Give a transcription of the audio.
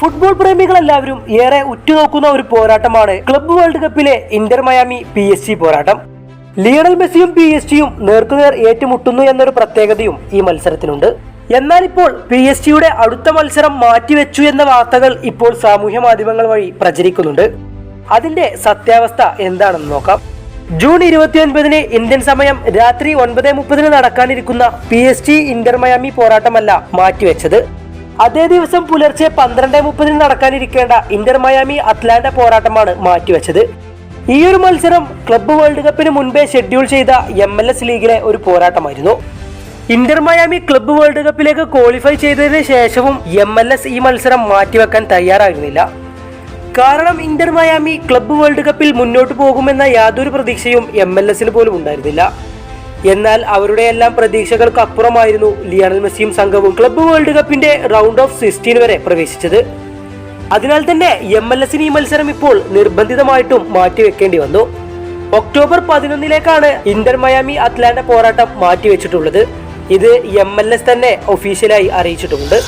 Football പ്രേമികളെല്ലാവരും ഏറെ ഉറ്റുനോക്കുന്ന ഒരു പോരാട്ടമാണ് club world കപ്പിലെ Inter Miami P S G പോരാട്ടം. ലിയണൽ മെസ്സിയും പി എസ് ജിയും നേർക്കുനേർ ഏറ്റുമുട്ടുന്നു എന്നൊരു പ്രത്യേകതയും ഈ മത്സരത്തിനുണ്ട്. എന്നാൽ ഇപ്പോൾ പി എസ് ജിയുടെ അടുത്ത മത്സരം മാറ്റിവെച്ചു എന്ന വാർത്തകൾ ഇപ്പോൾ സാമൂഹ്യ മാധ്യമങ്ങൾ വഴി പ്രചരിക്കുന്നുണ്ട്. അതിന്റെ സത്യാവസ്ഥ എന്താണെന്ന് നോക്കാം. ജൂൺ ഇരുപത്തിയൊൻപതിന് ഇന്ത്യൻ സമയം രാത്രി ഒൻപത് മുപ്പതിന് നടക്കാനിരിക്കുന്ന P S G Inter Miami പോരാട്ടമല്ല മാറ്റിവെച്ചത്. അതേ ദിവസം പുലർച്ചെ പന്ത്രണ്ട് മുപ്പതിന് നടക്കാനിരിക്കേണ്ട ഇന്റർ മയാമി അത്ലാന്റ പോരാട്ടമാണ് മാറ്റിവെച്ചത്. ഈ ഒരു മത്സരം ക്ലബ്ബ് വേൾഡ് കപ്പിന് മുൻപേ ഷെഡ്യൂൾ ചെയ്ത എം എൽ എസ് ലീഗിലെ ഒരു പോരാട്ടമായിരുന്നു. ഇന്റർ മയാമി ക്ലബ്ബ് വേൾഡ് കപ്പിലേക്ക് ക്വാളിഫൈ ചെയ്തതിന് ശേഷവും എം എൽ എസ് ഈ മത്സരം മാറ്റിവെക്കാൻ തയ്യാറായിരുന്നില്ല. കാരണം ഇന്റർ മയാമി ക്ലബ്ബ് വേൾഡ് കപ്പിൽ മുന്നോട്ട് പോകുമെന്ന യാതൊരു പ്രതീക്ഷയും എം എൽ എസിന് പോലും ഉണ്ടായിരുന്നില്ല. എന്നാൽ അവരുടെ എല്ലാം പ്രതീക്ഷകൾക്ക് അപ്പുറമായിരുന്നു ലിയണൽ മെസ്സിയും സംഘവും ക്ലബ്ബ് വേൾഡ് കപ്പിന്റെ റൗണ്ട് ഓഫ് സിക്സ്റ്റീൻ വരെ പ്രവേശിച്ചത്. അതിനാൽ തന്നെ എം എൽ എസിന് ഈ മത്സരം ഇപ്പോൾ നിർബന്ധിതമായിട്ടും മാറ്റിവെക്കേണ്ടി വന്നു. ഒക്ടോബർ പതിനൊന്നിലേക്കാണ് ഇന്റർ മയാമി അത്ലാന്റ പോരാട്ടം മാറ്റിവെച്ചിട്ടുള്ളത്. ഇത് എം എൽ എസ് തന്നെ ഒഫീഷ്യലായി അറിയിച്ചിട്ടുമുണ്ട്.